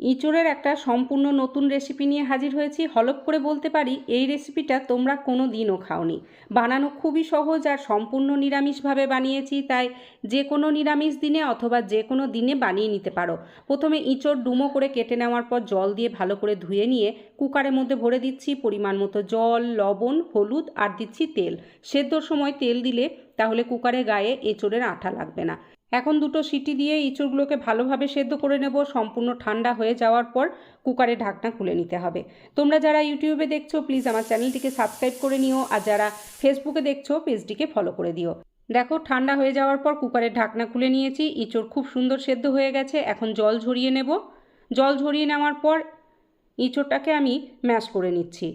ইঁচড়ের একটা সম্পূর্ণ নতুন রেসিপি নিয়ে হাজির হয়েছি। হলপ করে বলতে পারি, এই রেসিপিটা তোমরা কোনো দিনও খাওনি। বানানো খুবই সহজ আর সম্পূর্ণ নিরামিষভাবে বানিয়েছি, তাই যে কোনো নিরামিষ দিনে অথবা যে কোনো দিনে বানিয়ে নিতে পারো। প্রথমে ইঁচড় ডুমো করে কেটে নেওয়ার পর জল দিয়ে ভালো করে ধুয়ে নিয়ে কুকারের মধ্যে ভরে দিচ্ছি পরিমাণ মতো জল, লবণ, হলুদ আর দিচ্ছি তেল। সেদ্ধর সময় তেল দিলে তাহলে কুকারে গায়ে এঁচড়ের আঠা লাগবে না। এখন দুটো সিটি দিয়ে ইঁচড়গুলোকে ভালোভাবে সেদ্ধ করে নেব, সম্পূর্ণ ঠান্ডা হয়ে যাওয়ার পর কুকারে ঢাকনা খুলে নিতে হবে। তোমরা যারা ইউটিউবে দেখছ প্লিজ আমার চ্যানেলটিকে সাবস্ক্রাইব করে নিও, আর যারা ফেসবুকে দেখছ, পেজটিকে ফলো করে দিও। দেখো, ঠান্ডা হয়ে যাওয়ার পর কুকারের ঢাকনা খুলে নিয়েছি, ইঁচড় খুব সুন্দর সেদ্ধ হয়ে গেছে, এখন জল ঝরিয়ে নেব। জল ঝরিয়ে নেওয়ার পর ইঁচড়টাকে আমি ম্যাশ করে নিচ্ছি।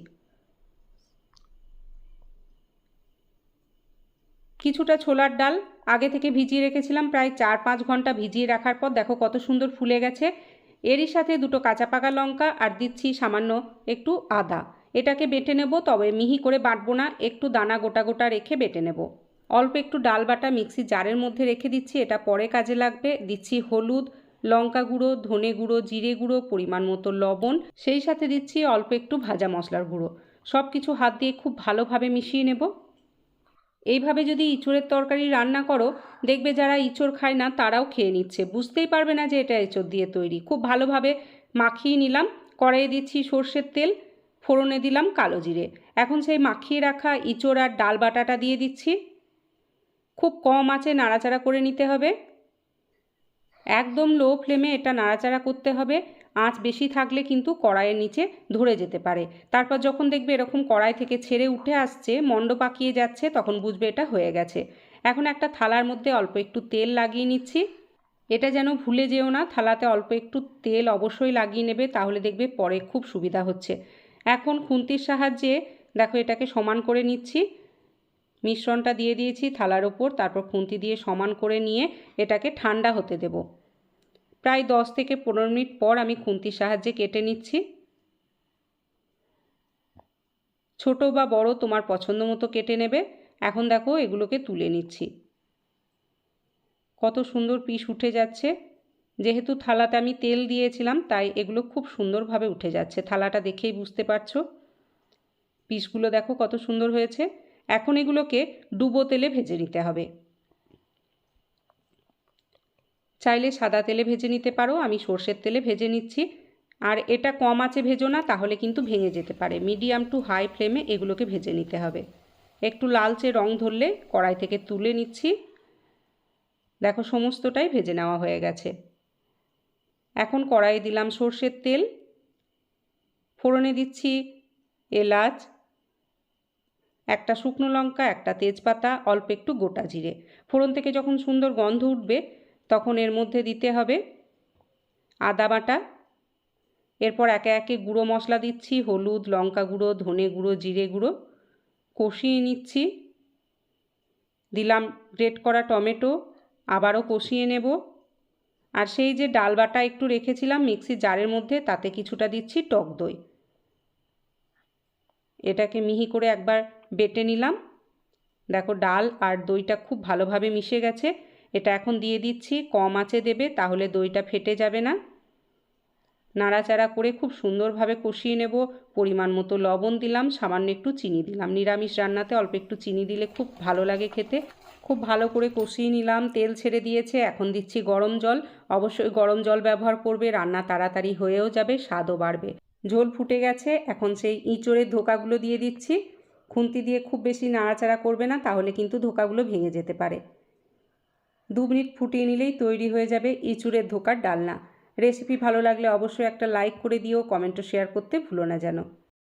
কিছুটা ছোলার ডাল আগে থেকে ভিজিয়ে রেখেছিলাম, প্রায় চার পাঁচ ঘণ্টা ভিজিয়ে রাখার পর দেখো কত সুন্দর ফুলে গেছে। এরই সাথে দুটো কাঁচা পাকা লঙ্কা আর দিচ্ছি সামান্য একটু আদা। এটাকে বেটে নেব, তবে মিহি করে বাটবো না, একটু দানা গোটা গোটা রেখে বেটে নেব। অল্প একটু ডাল বাটা মিক্সি জারের মধ্যে রেখে দিচ্ছি, এটা পরে কাজে লাগবে। দিচ্ছি হলুদ, লঙ্কা গুঁড়ো, ধনে গুঁড়ো, জিরে গুঁড়ো, পরিমাণ মতো লবণ। সেই সাথে দিচ্ছি অল্প একটু ভাজা মশলার গুঁড়ো। সব কিছু হাত দিয়ে খুব ভালোভাবে মিশিয়ে নেব। এইভাবে যদি ইঁচড়ের তরকারি রান্না করো, দেখবে যারা ইঁচড় খায় না, তারাও খেয়ে নিচ্ছে। বুঝতেই পারবে না যে এটা এঁচড় দিয়ে তৈরি। খুব ভালোভাবে মাখিয়ে নিলাম। কড়াইয়ে দিচ্ছি সর্ষের তেল, ফোড়নে দিলাম কালো জিরে। এখন সেই মাখিয়ে রাখা ইঁচড় আর ডাল বাটাটা দিয়ে দিচ্ছি। খুব কম আঁচে নাড়াচাড়া করে নিতে হবে। একদম লো ফ্লেমে এটা নাড়াচাড়া করতে হবে। আঁচ বেশি থাকলে কিন্তু কড়াইয়ের নিচে ধরে যেতে পারে। তারপর যখন দেখবে এরকম কড়াই থেকে ছেড়ে উঠে আসছে মণ্ড পাকিয়ে যাচ্ছে, তখন বুঝবে এটা হয়ে গেছে। এখন একটা থালার মধ্যে অল্প একটু তেল লাগিয়ে নিচ্ছি। এটা যেন ভুলে যেও না, থালাতে অল্প একটু তেল অবশ্যই লাগিয়ে নেবে, তাহলে দেখবে পরে খুব সুবিধা হচ্ছে। এখন খুন্তির সাহায্যে দেখো এটাকে সমান করে নিচ্ছি। মিশ্রণটা দিয়ে দিয়েছি থালার ওপর, তারপর খুন্তি দিয়ে সমান করে নিয়ে এটাকে ঠান্ডা হতে দেবো। প্রায় দশ থেকে পনেরো মিনিট পর আমি খুন্তির সাহায্যে কেটে নিচ্ছি। ছোট বা বড় তোমার পছন্দ মতো কেটে নেবে। এখন দেখো এগুলোকে তুলে নিচ্ছি। কত সুন্দর পিস উঠে যাচ্ছে। যেহেতু থালাতে আমি তেল দিয়েছিলাম, তাই এগুলো খুব সুন্দরভাবে উঠে যাচ্ছে। থালাটা দেখেই বুঝতে পারছ। পিসগুলো দেখো কত সুন্দর হয়েছে। এখন এগুলোকে ডুবো তেলে ভেজে নিতে হবে। চাইলে সাদা তেলে ভেজে নিতে পারো, আমি সর্ষের তেলে ভেজে নিচ্ছি। আর এটা কম আছে ভেজো না, তাহলে কিন্তু ভেঙে যেতে পারে। মিডিয়াম টু হাই ফ্লেমে এগুলোকে ভেজে নিতে হবে। একটু লালচে রং ধরলে কড়াই থেকে তুলে নিচ্ছি। দেখো সমস্তটাই ভেজে নেওয়া হয়ে গেছে। এখন কড়াইয়ে দিলাম সর্ষের তেল। ফোড়নে দিচ্ছি এলাচ একটা শুকনো লঙ্কা, একটা তেজপাতা, অল্প একটু গোটা জিরে। ফোড়ন থেকে যখন সুন্দর গন্ধ উঠবে, তখন এর মধ্যে দিতে হবে আদা বাটা। এরপর একে একে গুঁড়ো মশলা দিচ্ছি, হলুদ, লঙ্কা গুঁড়ো, ধনে গুঁড়ো, জিরে গুঁড়ো। কষিয়ে নিচ্ছি। দিলাম গ্রেট করা টমেটো, আবারও কষিয়ে নেব। আর সেই যে ডাল বাটা একটু রেখেছিলাম মিক্সি জারের মধ্যে, তাতে কিছুটা দিচ্ছি টক দই। এটাকে মিহি করে একবার বেটে নিলাম। দেখো ডাল আর দইটা খুব ভালোভাবে মিশে গেছে। এটা এখন দিয়ে দিচ্ছি, কম আঁচে দেবে তাহলে দইটা ফেটে যাবে না। নাড়াচাড়া করে খুব সুন্দরভাবে কষিয়ে নেব। পরিমাণ মতো লবণ দিলাম, সামান্য একটু চিনি দিলাম। নিরামিষ রান্নাতে অল্প একটু চিনি দিলে খুব ভালো লাগে খেতে। খুব ভালো করে কষিয়ে নিলাম, তেল ছেড়ে দিয়েছে, এখন দিচ্ছি গরম জল। অবশ্যই গরম জল ব্যবহার করবে, রান্না তাড়াতাড়ি হয়েও যাবে, স্বাদও বাড়বে। ঝোল ফুটে গেছে, এখন সেই ইঁচড়ের ধোকাগুলো দিয়ে দিচ্ছি। খুন্তি দিয়ে খুব বেশি নাড়াচাড়া করবে না, তাহলে কিন্তু ধোকাগুলো ভেঙে যেতে পারে। দু মিনিট ফুটিয়ে নিলেই তৈরি হয়ে যাবে ইঁচুড়ের ধোকার ডালনা। রেসিপি ভালো লাগলে অবশ্যই একটা লাইক করে দিও, কমেন্টও শেয়ার করতে ভুলো না যেন।